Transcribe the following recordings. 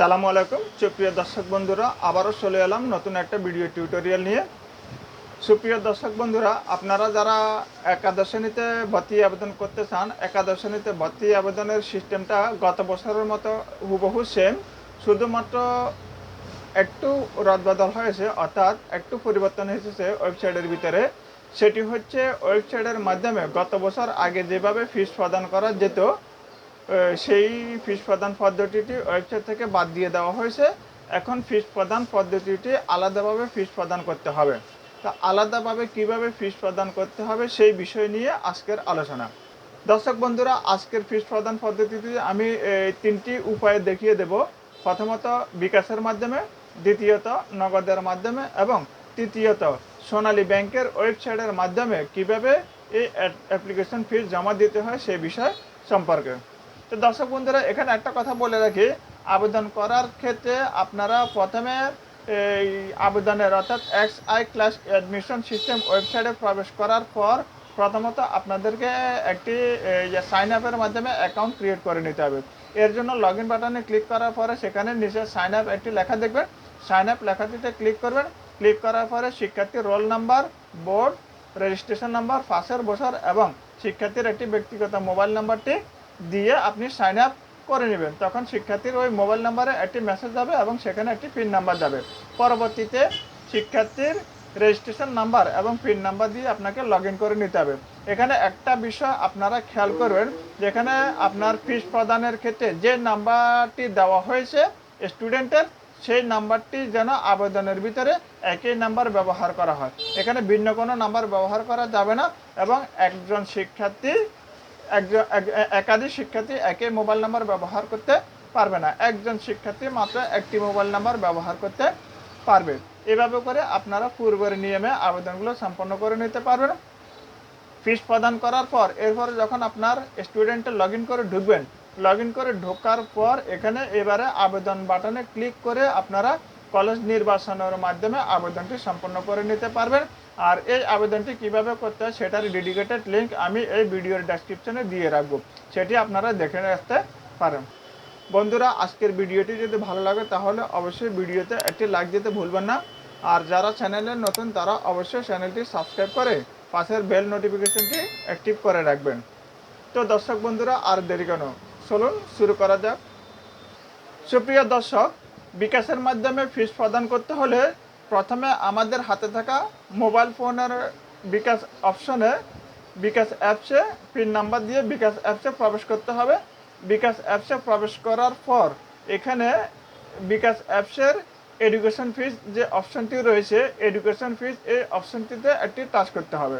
সালামু আলাইকুম। সুপ্রিয় দর্শক বন্ধুরা, আবারও চলে এলাম নতুন একটা ভিডিও টিউটোরিয়াল নিয়ে। সুপ্রিয় দর্শক বন্ধুরা, আপনারা যারা একাদশনীতে ভর্তি আবেদন করতে চান, একাদশ শ্রেণীতে ভর্তি আবেদনের সিস্টেমটা গত বছরের মতো হুবহু সেম শুধুমাত্র একটু রদবদল হয়েছে, অর্থাৎ একটু পরিবর্তন এসেছে ওয়েবসাইটের ভিতরে। সেটি হচ্ছে ওয়েবসাইটের মাধ্যমে গত বছর আগে যেভাবে ফিস প্রদান করা যেত সেই ফিস প্রদান পদ্ধতিটি ওয়েবসাইট থেকে বাদ দিয়ে দেওয়া হয়েছে। এখন ফিস প্রদান পদ্ধতিটি আলাদাভাবে ফিস প্রদান করতে হবে। তা আলাদাভাবে কীভাবে ফিস প্রদান করতে হবে সেই বিষয় নিয়ে আজকের আলোচনা। দর্শক বন্ধুরা, আজকের ফিস প্রদান পদ্ধতিতে আমি তিনটি উপায়ে দেখিয়ে দেব। প্রথমত, বিকাশের মাধ্যমে, দ্বিতীয়ত, নগদের মাধ্যমে এবং তৃতীয়ত, সোনালী ব্যাংকের ওয়েবসাইটের মাধ্যমে কীভাবে এই অ্যাপ্লিকেশন ফিস জমা দিতে হয় সেই বিষয় সম্পর্কে। তো দর্শক বন্ধুরা, এখানে একটা কথা বলে রাখি। আবেদন করার ক্ষেত্রে আপনারা প্রথমে এই আবেদনের অর্থাৎ X I class admission system ওয়েবসাইটে প্রবেশ করার পর প্রথমত আপনাদেরকে একটি সাইন আপের মাধ্যমে অ্যাকাউন্ট ক্রিয়েট করে নিতে হবে। এর জন্য লগ ইন বাটনে ক্লিক করার পরে সেখানে নিচে সাইন আপ একটি লেখা দেখবেন। সাইন আপ লেখাটিতে ক্লিক করবেন। ক্লিক করার পরে শিক্ষার্থীর roll number board registration number পাশের বছর এবং শিক্ষার্থীর একটি ব্যক্তিগত মোবাইল নাম্বারটি দিয়ে আপনি সাইন আপ করে নেবেন। তখন শিক্ষার্থীর ওই মোবাইল নাম্বারে একটি মেসেজ যাবে এবং সেখানে একটি পিন নাম্বার যাবে। পরবর্তীতে শিক্ষার্থীর রেজিস্ট্রেশন নাম্বার এবং পিন নাম্বার দিয়ে আপনাকে লগ করে নিতে হবে। এখানে একটা বিষয় আপনারা খেয়াল করবেন, যেখানে আপনার ফিস প্রদানের ক্ষেত্রে যে নাম্বারটি দেওয়া হয়েছে স্টুডেন্টের সেই নাম্বারটি যেন আবেদনের ভিতরে একই নাম্বার ব্যবহার করা হয়। এখানে ভিন্ন কোনো নাম্বার ব্যবহার করা যাবে না এবং একজন শিক্ষার্থী একাধিক শিক্ষার্থী একই মোবাইল নাম্বার ব্যবহার করতে পারবে না। একজন শিক্ষার্থী মাত্র একটি মোবাইল নাম্বার ব্যবহার করতে পারবে। এভাবে করে আপনারা পূর্বের নিয়মে আবেদনগুলো সম্পন্ন করে নিতে পারবেন। ফিস প্রদান করার পর, এরপরে যখন আপনার স্টুডেন্টে লগ করে ঢুকবেন লগ করে ঢোকার পর এখানে এবারে আবেদন বাটনে ক্লিক করে আপনারা কলেজ নির্বাচনের মাধ্যমে আবেদনটি সম্পন্ন করে নিতে পারবেন। আর এই আবেদনটি কীভাবে করতে হয় সেটার ডেডিকেটেড লিঙ্ক আমি এই ভিডিওর ডেসক্রিপশনে দিয়ে রাখব। সেটি আপনারা দেখে রাখতে পারেন। বন্ধুরা, আজকের ভিডিওটি যদি ভালো লাগে, তাহলে অবশ্যই ভিডিওতে একটি লাইক দিতে ভুলবেন না। আর যারা চ্যানেলে নতুন, তারা অবশ্যই চ্যানেলটি সাবস্ক্রাইব করে পাশের বেল নোটিফিকেশনটি অ্যাক্টিভ করে রাখবেন। তো দর্শক বন্ধুরা, আর দেরি কেন? চলুন শুরু করা যাক। সুপ্রিয় দর্শক, বিকাশের মাধ্যমে ফিস প্রদান করতে হলে প্রথমে আমাদের হাতে থাকা মোবাইল ফোনের বিকাশ অপশনে বিকাশ অ্যাপসে পিন নাম্বার দিয়ে বিকাশ অ্যাপসে প্রবেশ করতে হবে। বিকাশ অ্যাপসে প্রবেশ করার পর এখানে বিকাশ অ্যাপসের এডুকেশন ফিস যে অপশনটি রয়েছে, এডুকেশন ফিস এই অপশনটিতে একটি টাচ করতে হবে।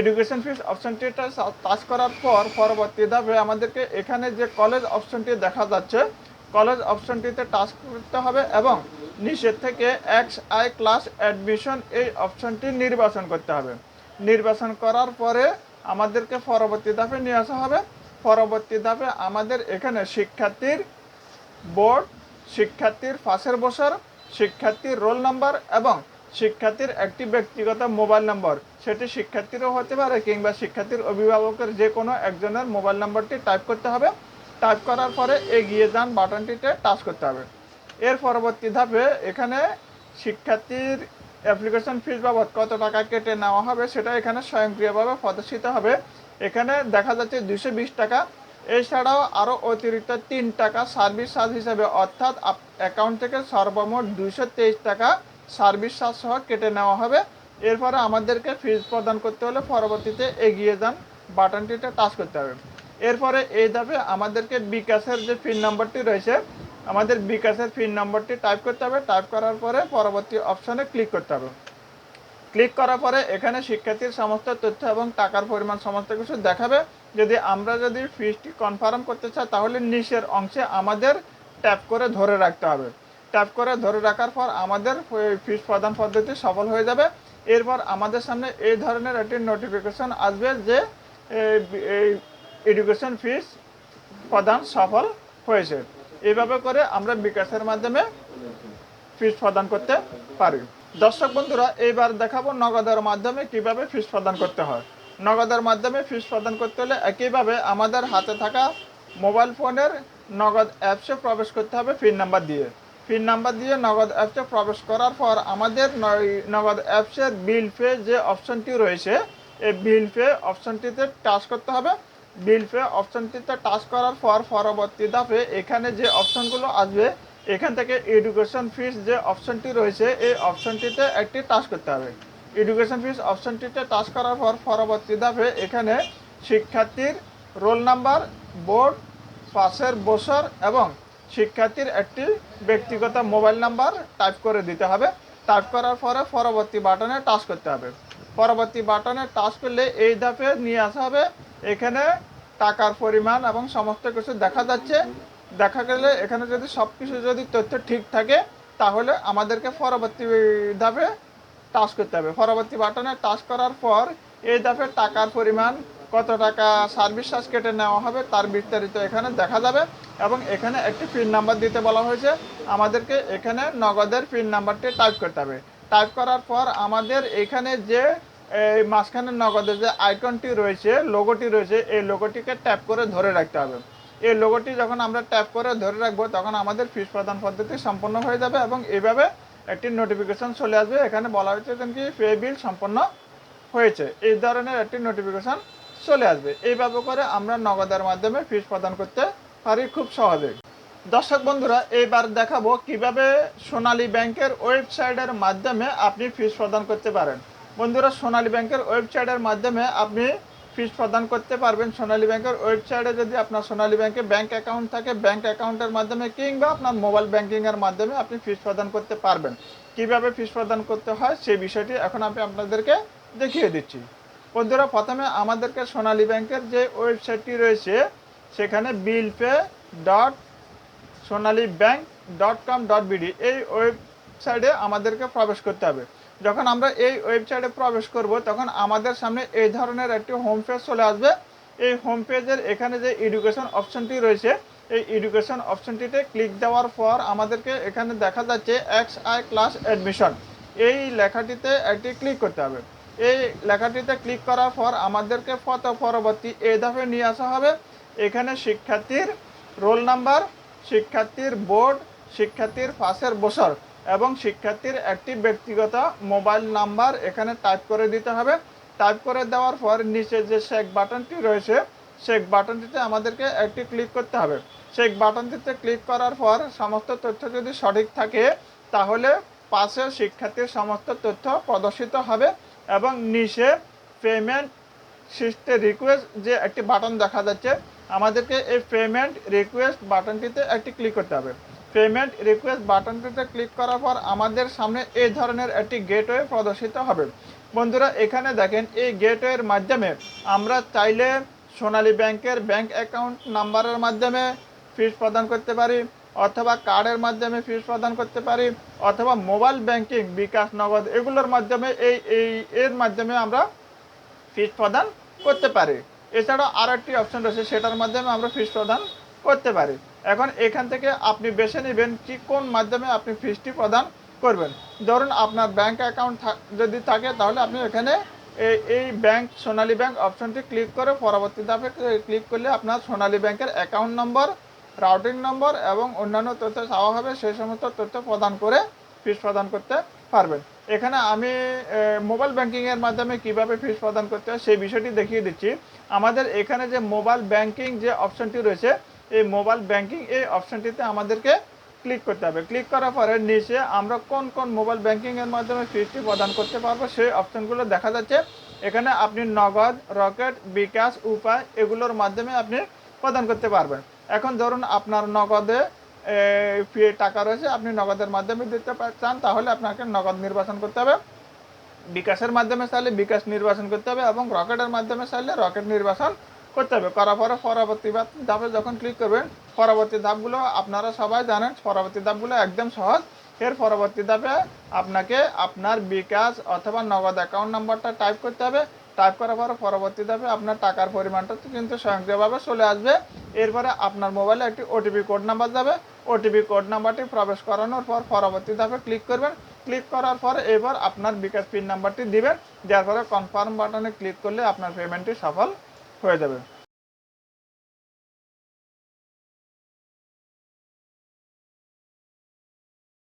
এডুকেশন ফিস অপশনটিটা টাচ করার পর পরবর্তী ধাপে আমাদেরকে এখানে যে কলেজ অপশনটি দেখা যাচ্ছে, কলেজ অপশনটিতে টাচ করতে হবে এবং নিচের থেকে এক্স আই ক্লাস অ্যাডমিশন এই অপশনটি নির্বাচন করতে হবে। নির্বাচন করার পরে আমাদেরকে পরবর্তী ধাপে নিয়ে আসা হবে। পরবর্তী ধাপে আমাদের এখানে শিক্ষার্থীর বোর্ড শিক্ষার্থীর পাশের বছর শিক্ষার্থীর রোল নাম্বার এবং শিক্ষার্থীর একটি ব্যক্তিগত মোবাইল নম্বর সেটি শিক্ষার্থীরও হতে পারে কিংবা শিক্ষার্থীর অভিভাবকের যে কোনো একজনের মোবাইল নাম্বারটি টাইপ করতে হবে। টাইপ করার পরে এগিয়ে যান বাটনটিতে টাচ করতে হবে। এর পরবর্তী ধাপে এখানে শিক্ষার্থীর অ্যাপ্লিকেশন ফিস বাবদ কত টাকা কেটে নেওয়া হবে সেটা এখানে স্বয়ংক্রিয়ভাবে প্রদর্শিত হবে। এখানে দেখা যাচ্ছে দুশো বিশ টাকা। এছাড়াও আরও অতিরিক্ত তিন টাকা সার্ভিস চার্জ হিসাবে অর্থাৎ অ্যাকাউন্ট থেকে সর্বমোট দুশো তেইশ টাকা সার্ভিস চার্জ সহ কেটে নেওয়া হবে। এরপরে আমাদেরকে ফিস প্রদান করতে হলে পরবর্তীতে এগিয়ে যান বাটনটিতে টাচ করতে হবে। এরপরে এই ধাপে আমাদেরকে বিকাশের যে পিন নম্বরটি রয়েছে আমাদের বিকাশের পিন নম্বরটি টাইপ করতে হবে টাইপ করার পরে পরবর্তী অপশনে ক্লিক করতে হবে। ক্লিক করার পরে এখানে শিক্ষার্থীর সমস্ত তথ্য এবং টাকার পরিমাণ সমস্ত কিছু দেখাবে। যদি আমরা যদি ফিসটি কনফার্ম করতে চাই, তাহলে নিচের অংশে আমাদের ট্যাপ করে ধরে রাখতে হবে। ট্যাপ করে ধরে রাখার পর আমাদের ফিস প্রদান পদ্ধতি সফল হয়ে যাবে। এরপর আমাদের সামনে এই ধরনের একটি নোটিফিকেশন আসবে যে এই এডুকেশন ফিস প্রদান সফল হয়েছে। এইভাবে করে আমরা বিকাশের মাধ্যমে ফিস প্রদান করতে পারি। দর্শক বন্ধুরা, এইবার দেখাবো নগদের মাধ্যমে কীভাবে ফিস প্রদান করতে হয়। নগদের মাধ্যমে ফিস প্রদান করতে হলে একইভাবে আমাদের হাতে থাকা মোবাইল ফোনের নগদ অ্যাপসে প্রবেশ করতে হবে পিন নাম্বার দিয়ে। পিন নাম্বার দিয়ে নগদ অ্যাপসে প্রবেশ করার পর আমাদের নগদ অ্যাপসের বিল পে যে অপশনটি রয়েছে, এই বিল পে অপশনটিতে টাচ করতে হবে। বিল পে অপশনটিতে টাচ করার পর পরবর্তী ধাপে এখানে যে অপশনগুলো আসবে, এখান থেকে এডুকেশন ফিস যে অপশনটি রয়েছে, এই অপশনটিতে একটি টাচ করতে হবে। এডুকেশন ফিস অপশনটিতে টাচ করার পর পরবর্তী ধাপে এখানে শিক্ষার্থীর রোল নাম্বার বোর্ড পাশের বছর এবং শিক্ষার্থীর একটি ব্যক্তিগত মোবাইল নাম্বার টাইপ করে দিতে হবে। টাইপ করার পরে পরবর্তী বাটনে টাচ করতে হবে। পরবর্তী বাটনে টাচ করলে এই ধাপে নিয়ে আসা হবে এখানে টাকার পরিমাণ এবং সমস্ত কিছু দেখা যাচ্ছে। দেখা গেলে এখানে যদি সব কিছু যদি তথ্য ঠিক থাকে, তাহলে আমাদেরকে পরবর্তী ধাপে টাচ করতে হবে। পরবর্তী বাটনে টাচ করার পর এই ধাপে টাকার পরিমাণ, কত টাকা সার্ভিস চার্জ কেটে নেওয়া হবে তার বিস্তারিত এখানে দেখা যাবে এবং এখানে একটি পিন নাম্বার দিতে বলা হয়েছে। আমাদেরকে এখানে নগদের পিন নাম্বারটি টাইপ করতে হবে। টাইপ করার পর আমাদের এখানে যে এই মাঝখানে নগদের যে আইকনটি রয়েছে লোগোটি রয়েছে, এই লোগোটিকে ট্যাপ করে ধরে রাখতে হবে। এই লোগোটি যখন আমরা ট্যাপ করে ধরে রাখব, তখন আমাদের ফিস প্রদান পদ্ধতি সম্পন্ন হয়ে যাবে এবং এইভাবে একটি নোটিফিকেশন চলে আসবে। এখানে বলা হয়েছে কি পে বিল সম্পন্ন হয়েছে। এই ধরনের একটি নোটিফিকেশন চলে আসবে। এইভাবে করে আমরা নগদের মাধ্যমে ফিস প্রদান করতে পারি খুব সহজে। দর্শক বন্ধুরা, এইবার দেখাবো কীভাবে সোনালী ব্যাংকের ওয়েবসাইটের মাধ্যমে আপনি ফিস প্রদান করতে পারেন। বন্ধুরা, সোনালী ব্যাংকের ওয়েবসাইটের মাধ্যমে আপনি ফিস প্রদান করতে পারবেন সোনালী ব্যাংকের ওয়েবসাইটে। যদি আপনার সোনালী ব্যাংকে ব্যাংক অ্যাকাউন্ট থাকে ব্যাংক অ্যাকাউন্টের মাধ্যমে কিংবা আপনার মোবাইল ব্যাংকিংয়ের মাধ্যমে আপনি ফিস প্রদান করতে পারবেন। কীভাবে ফিস প্রদান করতে হয়, সেই বিষয়টি এখন আমি আপনাদেরকে দেখিয়ে দিচ্ছি। বন্ধুরা, প্রথমে আমাদেরকে সোনালী ব্যাংকের যে ওয়েবসাইটটি রয়েছে, সেখানে bill pay dot Sonali bank dot com dot BD এই ওয়েবসাইটে আমাদেরকে প্রবেশ করতে হবে। যখন আমরা এই ওয়েবসাইটে প্রবেশ করব, তখন আমাদের সামনে এই ধরনের একটি হোম পেজ চলে আসবে। এই হোম পেজের এখানে যে এডুকেশন অপশনটি রয়েছে, এই এডুকেশন অপশনটিতে ক্লিক দেওয়ার পর আমাদেরকে এখানে দেখা যাচ্ছে এক্স আই ক্লাস অ্যাডমিশন এই লেখাটিতে একটি ক্লিক করতে হবে। এই লেখাটিতে ক্লিক করার পর আমাদেরকে পত পরবর্তী এই ধাপে নিয়ে আসা হবে। এখানে শিক্ষার্থীর রোল নাম্বার শিক্ষার্থীর বোর্ড শিক্ষার্থীর পাশের বছর। এবং শিক্ষার্থীর একটি ব্যক্তিগত মোবাইল নাম্বার এখানে টাইপ করে দিতে হবে। টাইপ করে দেওয়ার পর নিচে যে শেক বাটনটি রয়েছে শেক বাটনটিতে আমাদেরকে একটি ক্লিক করতে হবে। শেক বাটনটিতে ক্লিক করার পর সমস্ত তথ্য যদি সঠিক থাকে, তাহলে পাশে শিক্ষার্থীর সমস্ত তথ্য প্রদর্শিত হবে এবং নিচে পেমেন্ট সিস্টে রিকোয়েস্ট যে একটি বাটন দেখা যাচ্ছে, আমাদেরকে এই পেমেন্ট রিকোয়েস্ট বাটনটিতে একটি ক্লিক করতে হবে। পেমেন্ট রিকোয়েস্ট বাটনটিতে ক্লিক করার পর আমাদের সামনে এই ধরনের একটি গেটওয়ে প্রদর্শিত হবে। বন্ধুরা, এখানে দেখেন এই গেটওয়ের মাধ্যমে আমরা চাইলে সোনালী ব্যাংকের ব্যাংক অ্যাকাউন্ট নাম্বারের মাধ্যমে ফিস প্রদান করতে পারি, অথবা কার্ডের মাধ্যমে ফিস প্রদান করতে পারি, অথবা মোবাইল ব্যাংকিং, বিকাশ, নগদ এগুলোর মাধ্যমে এই এই, এর মাধ্যমে আমরা ফিস প্রদান করতে পারি। এছাড়াও আর একটি অপশন রয়েছে, সেটার মাধ্যমে আমরা ফিস প্রদান করতে পারি। এখন এখান থেকে আপনি বেছে নেবেন কি কোন মাধ্যমে আপনি ফিসটি প্রদান করবেন। ধরুন আপনার ব্যাংক অ্যাকাউন্ট যদি থাকে তাহলে আপনি এখানে এই ব্যাংক সোনালী ব্যাংক অপশনটি ক্লিক করে পরবর্তী ধাপে ক্লিক করলে আপনার সোনালী ব্যাংকের অ্যাকাউন্ট নম্বর রাউটিং নম্বর এবং অন্যান্য তথ্য চাওয়া হবে সেই সমস্ত তথ্য প্রদান করে ফিস প্রদান করতে পারবেন। এখানে আমি মোবাইল ব্যাংকিংয়ের মাধ্যমে কীভাবে ফিস প্রদান করতে হয় সেই বিষয়টি দেখিয়ে দিচ্ছি। আমাদের এখানে যে মোবাইল ব্যাংকিং যে অপশনটি রয়েছে এই মোবাইল ব্যাংকিং এই অপশনটিতে আমাদেরকে ক্লিক করতে হবে। ক্লিক করার পরে নিচে আমরা কোন কোন মোবাইল ব্যাংকিংয়ের মাধ্যমে ফিসটি প্রদান করতে পারব সেই অপশনগুলো দেখা যাচ্ছে। এখানে আপনি নগদ, রকেট, বিকাশ, উপায় এগুলোর মাধ্যমে আপনি প্রদান করতে পারবেন। এখন ধরুন আপনার নগদে টাকা রয়েছে, আপনি নগদের মাধ্যমে দিতে চান, তাহলে আপনাকে নগদ নির্বাচন করতে হবে। বিকাশের মাধ্যমে চাইলে বিকাশ নির্বাচন করতে হবে এবং রকেটের মাধ্যমে চাইলে রকেট নির্বাচন করতে হবে। করার পরে পরবর্তী ধাপে যখন ক্লিক করবেন পরবর্তী ধাপগুলো আপনারা সবাই জানেন, পরবর্তী ধাপগুলো একদম সহজ। এর পরবর্তী ধাপে আপনাকে আপনার বিকাশ অথবা নগদ অ্যাকাউন্ট নাম্বারটা টাইপ করতে হবে। টাইপ করার পরে পরবর্তী ধাপে আপনার টাকার পরিমাণটা কিন্তু স্বয়ংক্রিয়ভাবে চলে আসবে। এরপরে আপনার মোবাইলে একটি ওটিপি কোড নাম্বার যাবে। ওটিপি কোড নাম্বারটি প্রবেশ করানোর পর পরবর্তী ধাপে ক্লিক করবেন। ক্লিক করার পর এবার আপনার বিকাশ পিন নাম্বারটি দিবেন। যার পরে কনফার্ম বাটনে ক্লিক করলে আপনার পেমেন্টটি সফল হয়ে যাবে